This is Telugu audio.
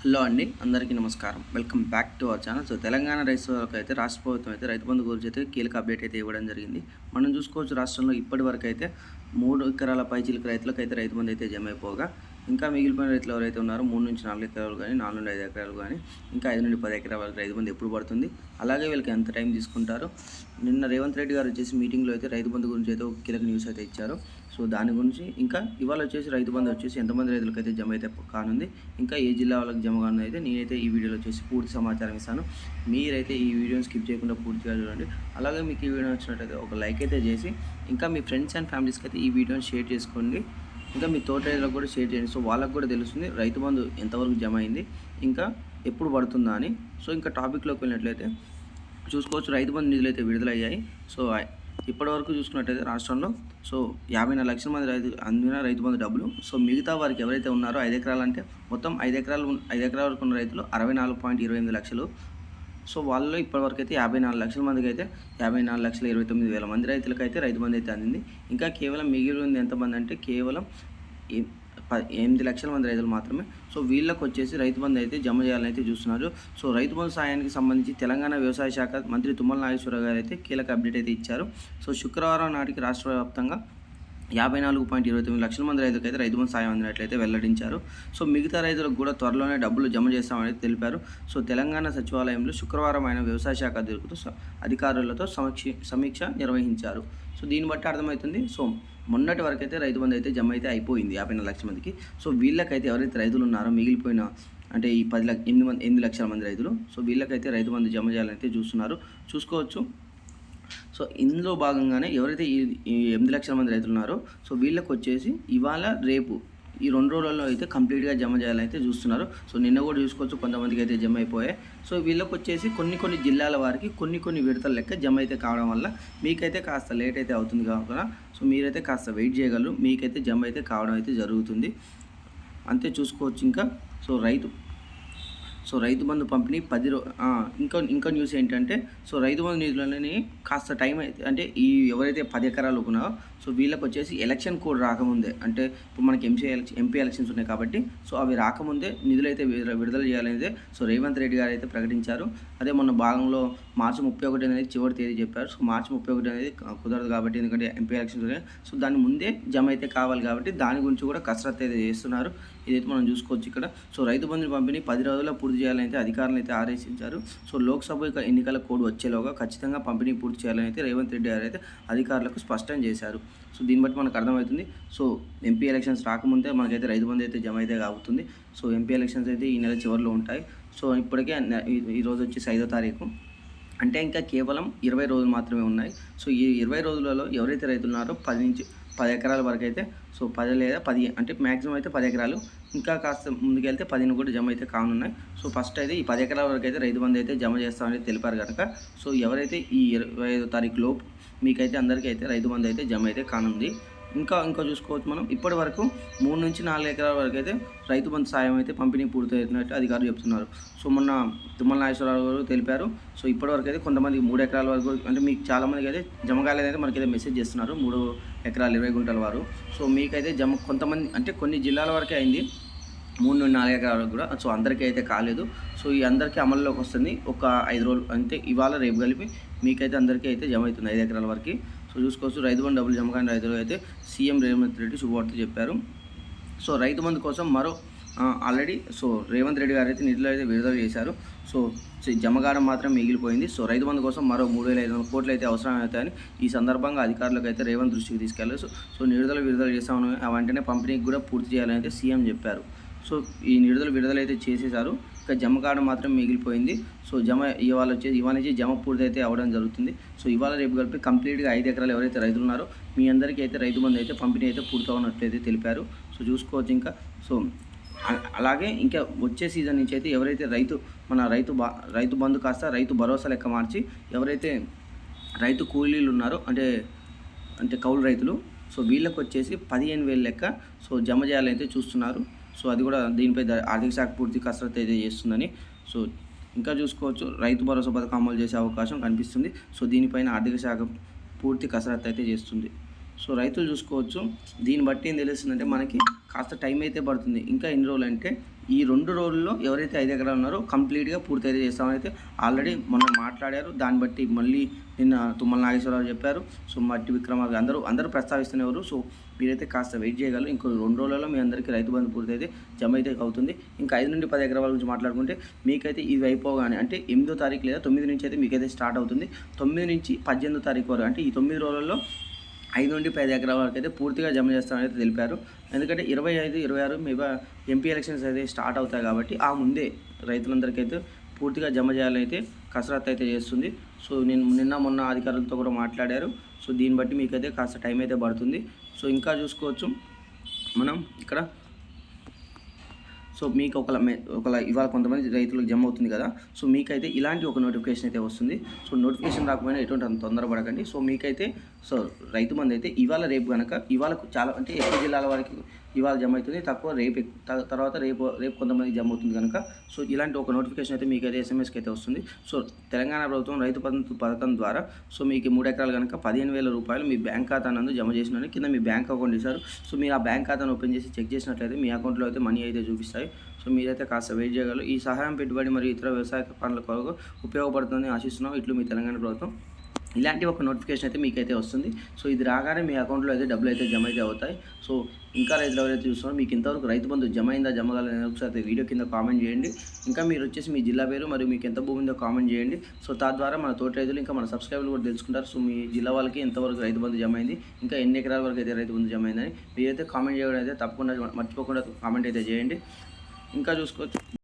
హలో అండి అందరికీ నమస్కారం. Welcome back to our channel. So Telangana రైతులకు అయితే రాష్ట్ర ప్రభుత్వం అయితే రైతు బంధు గురించి అయితే కీలక అప్డేట్ అయితే ఇవ్వడం జరిగింది. మనం చూసుకోవచ్చు రాష్ట్రంలో ఇప్పటి వరకు అయితే మూడు ఎకరాల పై చిలుక రైతులకు అయితే రైతు బంధు అయితే జమ అయిపోగా ఇంకా మిగిలిపోయిన రైతులు ఎవరైతే ఉన్నారో మూడు నుంచి నాలుగు ఎకరాలు కానీ నాలుగు నుండి ఐదు ఎకరాలు కానీ ఇంకా ఐదు నుండి పది ఎకరాల వరకు రైతు బంధు ఎప్పుడు పడుతుంది? అలాగే వీళ్ళకి ఎంత టైం తీసుకుంటారు? నిన్న రేవంత్ రెడ్డి గారు వచ్చేసి మీటింగ్లో అయితే రైతు బంధు గురించి అయితే ఒక కీలక న్యూస్ అయితే ఇచ్చారు. సో దాని గురించి ఇంకా ఇవాళ వచ్చేసి రైతు బంధు వచ్చేసి ఎంతమంది రైతులకు అయితే జమ అయితే కానుంది? ఇంకా ఏ జిల్లా వాళ్ళకి జమ కానుంది అయితే నేనైతే ఈ వీడియోలో వచ్చేసి పూర్తి సమాచారం ఇస్తాను. మీరైతే ఈ వీడియోని స్కిప్ చేయకుండా పూర్తిగా చూడండి. అలాగే మీకు ఈ వీడియో నచ్చినట్టయితే ఒక లైక్ అయితే చేసి ఇంకా మీ ఫ్రెండ్స్ అండ్ ఫ్యామిలీస్కి అయితే ఈ వీడియోని షేర్ చేసుకోండి. ఇంకా మీ తోట రైతులకు కూడా షేర్ చేయండి. సో వాళ్ళకు కూడా తెలుస్తుంది రైతు బంధు ఎంతవరకు జమ అయింది ఇంకా ఎప్పుడు పడుతుందా అని. సో ఇంకా టాపిక్లోకి వెళ్ళినట్లయితే చూసుకోవచ్చు రైతు బంధు నిధులు అయితే విడుదలయ్యాయి. సో ఇప్పటివరకు చూసుకున్నట్టయితే రాష్ట్రంలో సో యాభై నాలుగు లక్షల మంది రైతు అందిన రైతు బంధు డబ్బులు. సో మిగతా వారికి ఎవరైతే ఉన్నారో ఐదు ఎకరాలు అంటే మొత్తం ఐదు ఎకరాలు ఐదు ఎకరాల వరకు ఉన్న రైతులు అరవై నాలుగు పాయింట్ ఇరవై ఎనిమిది లక్షలు. సో వాళ్ళలో ఇప్పటివరకు అయితే యాభై నాలుగు లక్షల మందికి అయితే యాభై నాలుగు లక్షల ఇరవై తొమ్మిది వేల మంది రైతులకు అయితే రైతు బంధు అయితే అందింది. ఇంకా కేవలం మిగిలి ఉంది ఎంతమంది అంటే కేవలం ఎనిమిది లక్షల మంది రైతులు మాత్రమే. సో వీళ్ళకి వచ్చేసి రైతు బంధు అయితే జమ చేయాలని అయితే చూస్తున్నారు. సో రైతు బంధు సాయానికి సంబంధించి తెలంగాణ వ్యవసాయ శాఖ మంత్రి తుమ్మల నాగేశ్వర గారు అయితే కీలక అప్డేట్ అయితే ఇచ్చారు. సో శుక్రవారం నాటికి రాష్ట్ర వ్యాప్తంగా యాభై నాలుగు పాయింట్ ఇరవై తొమ్మిది లక్షల మంది రైతులకు అయితే రైతు బంధు సాయం అందినట్లయితే వెల్లడించారు. సో మిగతా రైతులకు కూడా త్వరలోనే డబ్బులు జమ చేస్తామని తెలిపారు. సో తెలంగాణ సచివాలయంలో శుక్రవారం ఆయన వ్యవసాయ శాఖ అధికారులతో స- అధికారులతో సమీక్ష సమీక్ష నిర్వహించారు. సో దీన్ని బట్టి అర్థమవుతుంది. సో మొన్నటి వరకు అయితే రైతు బంధు అయితే జమ అయితే అయిపోయింది యాభై నాలుగు లక్షల మందికి. సో వీళ్ళకైతే ఎవరైతే రైతులు ఉన్నారో మిగిలిపోయిన అంటే ఈ పది లక్ష ఎనిమిది మంది ఎనిమిది లక్షల మంది రైతులు సో వీళ్ళకైతే రైతు బంధు జమ చేయాలని అయితే చూస్తున్నారు. చూసుకోవచ్చు. సో ఇందులో భాగంగానే ఎవరైతే ఈ ఎనిమిది లక్షల మంది రైతులు ఉన్నారో సో వీళ్ళకి వచ్చేసి ఇవాళ రేపు ఈ రెండు రోజులలో అయితే కంప్లీట్గా జమ చేయాలైతే చూస్తున్నారు. సో నిన్న కూడా చూసుకోవచ్చు కొంతమందికి అయితే జమ అయిపోయాయి. సో వీళ్ళకి వచ్చేసి కొన్ని కొన్ని జిల్లాల వారికి కొన్ని కొన్ని విడతల లెక్క జమ అయితే కావడం వల్ల మీకైతే కాస్త లేట్ అయితే అవుతుంది కాకుండా సో మీరైతే కాస్త వెయిట్ చేయగలరు మీకైతే జమ అయితే కావడం అయితే జరుగుతుంది. అంతే చూసుకోవచ్చు ఇంకా. సో రైతు సో రైతు బంధు పంపిణీ పది రో ఇంకో ఇంకా న్యూస్ ఏంటంటే సో రైతు బంధు నిధులని కాస్త టైం అయితే అంటే ఈ ఎవరైతే పది ఎకరాలు ఉన్నారో సో వీళ్ళకి వచ్చేసి ఎలక్షన్ కోడ్ రాకముందే. అంటే ఇప్పుడు మనకి ఎంసీ ఎలక్షన్ ఎంపీ ఎలక్షన్స్ ఉన్నాయి కాబట్టి సో అవి రాకముందే నిధులు అయితే విడుదల విడుదల చేయాలనేది సో రేవంత్ రెడ్డి గారు అయితే ప్రకటించారు. అదే మొన్న భాగంలో మార్చి ముప్పై ఒకటి అనేది చివరి తేదీ చెప్పారు. సో మార్చి ముప్పై ఒకటి అనేది కుదరదు కాబట్టి ఎందుకంటే ఎంపీ ఎలక్షన్స్ ఉన్నాయి. సో దాని ముందే జమ అయితే కావాలి కాబట్టి దాని గురించి కూడా కసరత్తు అయితే చేస్తున్నారు. ఇదైతే మనం చూసుకోవచ్చు ఇక్కడ. సో రైతు బంధుని పంపిణీ పది రోజుల్లో పూర్తి చేయాలని అయితే అధికారులు అయితే ఆదేశించారు. సో లోక్సభ యొక్క ఎన్నికల కోడ్ వచ్చేలోగా ఖచ్చితంగా పంపిణీ పూర్తి చేయాలని అయితే రేవంత్ రెడ్డి గారు అయితే అధికారులకు స్పష్టం చేశారు. సో దీన్ని బట్టి మనకు అర్థమవుతుంది. సో ఎంపీ ఎలక్షన్స్ రాకముందే మనకైతే రైతు బంధు అయితే జమ అయితే అవుతుంది. సో ఎంపీ ఎలక్షన్స్ అయితే ఈ నెల చివరిలో ఉంటాయి. సో ఇప్పటికే ఈరోజు వచ్చేసి ఐదో తారీఖు. అంటే ఇంకా కేవలం ఇరవై రోజులు మాత్రమే ఉన్నాయి. సో ఈ ఇరవై రోజులలో ఎవరైతే రైతులు ఉన్నారో పది నుంచి పది ఎకరాల వరకు అయితే సో పది లేదా పది అంటే మ్యాక్సిమం అయితే పది ఎకరాలు. ఇంకా కాస్త ముందుకెళ్తే పదిని కూడా జమ అయితే కానున్నాయి. సో ఫస్ట్ అయితే ఈ పది ఎకరాల వరకు అయితే రైతు బంధు అయితే జమ చేస్తామని తెలిపారు కనుక సో ఎవరైతే ఈ ఇరవై ఐదో తారీఖు లోపు మీకైతే అందరికీ అయితే రైతు బంధు అయితే జమ అయితే కానుంది. ఇంకా ఇంకా చూసుకోవచ్చు మనం. ఇప్పటి వరకు మూడు నుంచి నాలుగు ఎకరాల వరకు అయితే రైతు బంధు సాయం అయితే పంపిణీ పూర్తయినట్టు అధికారులు చెప్తున్నారు. సో మొన్న తుమ్మల నాగేశ్వరరావు గారు తెలిపారు. సో ఇప్పటి వరకు అయితే కొంతమంది మూడు ఎకరాల వరకు అంటే మీకు చాలామందికి అయితే జమ కాలేదైతే మనకైతే మెసేజ్ చేస్తున్నారు. మూడు ఎకరాలు ఇరవై గుంటల వారు. సో మీకైతే జమ కొంతమంది అంటే కొన్ని జిల్లాల వరకే అయింది. మూడు నుండి నాలుగు ఎకరాల వరకు కూడా. సో అందరికీ అయితే కాలేదు. సో ఈ అందరికీ అమల్లోకి వస్తుంది. ఒక ఐదు రోజులు అంటే ఇవాళ రేపు కలిపి మీకైతే అందరికీ అయితే జమ అవుతుంది ఐదు ఎకరాల వరకు. చూసుకోవచ్చు. రైతు బంధు డబ్బులు జమ కాని రైతులు అయితే సీఎం రేవంత్ రెడ్డి శుభవార్త చెప్పారు. సో రైతు బంధు కోసం మరో ఆల్రెడీ సో రేవంత్ రెడ్డి గారు అయితే నిధులు అయితే విడుదల చేశారు. సో జమగారం మాత్రం మిగిలిపోయింది. సో రైతు బంధు కోసం మరో మూడు వేల ఐదు వందల కోట్లు అయితే అవసరం అవుతాయని ఈ సందర్భంగా అధికారులకు అయితే రేవంత్ దృష్టికి తీసుకెళ్ళారు. సో సో నిడుదల విడుదల చేస్తామని ఆ వెంటనే పంపిణీకి కూడా పూర్తి చేయాలని అయితే సీఎం చెప్పారు. సో ఈ నిడుదల విడుదల అయితే చేసేసారు ఇంకా జమ కావడం మాత్రం మిగిలిపోయింది. సో జమ ఇవాళ వచ్చేసి ఇవాళ నుంచి జమ పూర్తి అయితే అవ్వడం జరుగుతుంది. సో ఇవాళ రేపు కలిపి కంప్లీట్గా ఐదు ఎకరాలు ఎవరైతే రైతులు ఉన్నారో మీ అందరికీ అయితే రైతు బంధు అయితే పంపిణీ అయితే పూర్తవునట్లయితే తెలిపారు. సో చూసుకోవచ్చు ఇంకా. సో అలాగే ఇంకా వచ్చే సీజన్ నుంచి అయితే ఎవరైతే రైతు మన రైతు బా రైతు బంధు కాస్త రైతు భరోసా లెక్క మార్చి ఎవరైతే రైతు కూలీలు ఉన్నారో అంటే అంటే కౌలు రైతులు సో వీళ్ళకి వచ్చేసి పదిహేను వేలు లెక్క సో జమ చేయాలని అయితే చూస్తున్నారు. సో అది కూడా దీనిపై ద- ఆర్థిక శాఖ పూర్తి కసరత్తు అయితే చేస్తుందని. సో ఇంకా చూసుకోవచ్చు. రైతు భరోసా పథకం అమలు చేసే అవకాశం కనిపిస్తుంది. సో దీనిపైన ఆర్థిక శాఖ పూర్తి కసరత్తు అయితే చేస్తుంది. సో రైతులు చూసుకోవచ్చు. దీన్ని బట్టి ఏం తెలుస్తుందంటే మనకి కాస్త టైం అయితే పడుతుంది. ఇంకా ఎన్ని రోజులు అంటే ఈ రెండు రోజుల్లో ఎవరైతే ఐదు ఎకరాలు ఉన్నారో కంప్లీట్గా పూర్తి అయితే చేస్తామని అయితే ఆల్రెడీ మొన్న మాట్లాడారు. దాన్ని బట్టి మళ్ళీ నిన్న తుమ్మల నాగేశ్వరరావు చెప్పారు. సో మట్టి విక్రమ అందరూ అందరూ ప్రస్తావిస్తున్నారు సో మీరైతే కాస్త వెయిట్ చేయగలరు. ఇంకో రెండు రోజులలో మీ అందరికీ రైతు బంధు పూర్తి అయితే జమ అయితే అవుతుంది. ఇంకా ఐదు నుండి పది ఎకరాల గురించి మాట్లాడుకుంటే మీకైతే ఇది అయిపోగానే అంటే ఎనిమిదో తారీఖు లేదా తొమ్మిది నుంచి అయితే మీకైతే స్టార్ట్ అవుతుంది. తొమ్మిది నుంచి పద్దెనిమిదో తారీఖు వరకు అంటే ఈ తొమ్మిది రోజుల్లో ఐదు నుండి పది ఎకరాల వరకు అయితే పూర్తిగా జమ చేస్తామని అయితే తెలిపారు. ఎందుకంటే ఇరవై ఐదు ఇరవై ఆరు మీ ఎంపీ ఎలక్షన్స్ అయితే స్టార్ట్ అవుతాయి కాబట్టి ఆ ముందే రైతులందరికీ అయితే పూర్తిగా జమ చేయాలని అయితే కసరత్తు అయితే చేస్తుంది. సో నేను నిన్న మొన్న అధికారులతో కూడా మాట్లాడారు. సో దీన్ని బట్టి మీకైతే కాస్త టైం అయితే పడుతుంది. సో ఇంకా చూసుకోవచ్చు. మనం ఇక్కడ సో మీకు ఒకలా ఒకలా ఇవాళ కొంతమంది రైతులకు జమ అవుతుంది కదా. సో మీకైతే ఇలాంటి ఒక నోటిఫికేషన్ అయితే వస్తుంది. సో నోటిఫికేషన్ రాకపోయినా ఎటువంటి అంత తొందరపడకండి. సో మీకైతే సో రైతు మంది అయితే ఇవాళ రేపు కనుక ఇవాళ చాలా అంటే ఎక్కువ జిల్లాల వారికి ఇవాళ జమ అవుతుంది తక్కువ రేపు తర్వాత రేపు రేపు కొంతమంది జమ అవుతుంది కనుక సో ఇలాంటి ఒక నోటిఫికేషన్ అయితే మీకు అయితే ఎస్ఎంఎస్కి అయితే వస్తుంది. సో తెలంగాణ ప్రభుత్వం రైతు బంధు పథకం ద్వారా సో మీకు మూడు ఎకరాలు కనుక పదిహేను వేల రూపాయలు మీ బ్యాంక్ ఖాతా నందు జమ చేసినని కింద మీ బ్యాంక్ అకౌంట్ ఇస్తారు. సో మీరు ఆ బ్యాంక్ ఖాతాను ఓపెన్ చేసి చెక్ చేసినట్లయితే మీ అకౌంట్లో అయితే మనీ అయితే చూపిస్తాయి. సో మీరైతే కాస్త వెయిట్ చేయగలరు. ఈ సహాయం పెట్టుబడి మరియు ఇతర వ్యవసాయ పనుల కొరకు ఉపయోగపడుతుందని ఆశిస్తున్నాం. ఇట్లు మీ తెలంగాణ ప్రభుత్వం. ఇలాంటి ఒక నోటిఫికేషన్ అయితే మీకైతే వస్తుంది. సో ఇది రాగానే మీ అకౌంట్లో అయితే డబ్బులు అయితే జమ అయితే అవుతాయి. సో ఇంకా రైతులు ఎవరైతే చూస్తున్నారో మీకు ఇంతవరకు రైతు బంధు జమ అయిందా జమ కాలేదా ఒకసారి అయితే వీడియో కింద కామెంట్ చేయండి. ఇంకా మీరు వచ్చేసి మీ జిల్లా పేరు మరియు మీకు ఎంత భూమి ఉందో కామెంట్ చేయండి. సో తద్వారా మన తోటి రైతులు ఇంకా మన సబ్స్క్రైబర్లు కూడా తెలుసుకుంటారు. సో మీ జిల్లా వాళ్ళకి ఎంతవరకు రైతు బంధు జమ అయింది. ఇంకా ఎన్ని ఎకరాల వరకు అయితే రైతు బంధు జమ అయిందని మీరైతే కామెంట్ చేయడం అయితే తప్పకుండా మర్చిపోకుండా కామెంట్ అయితే చేయండి. ఇంకా చూసుకోవచ్చు.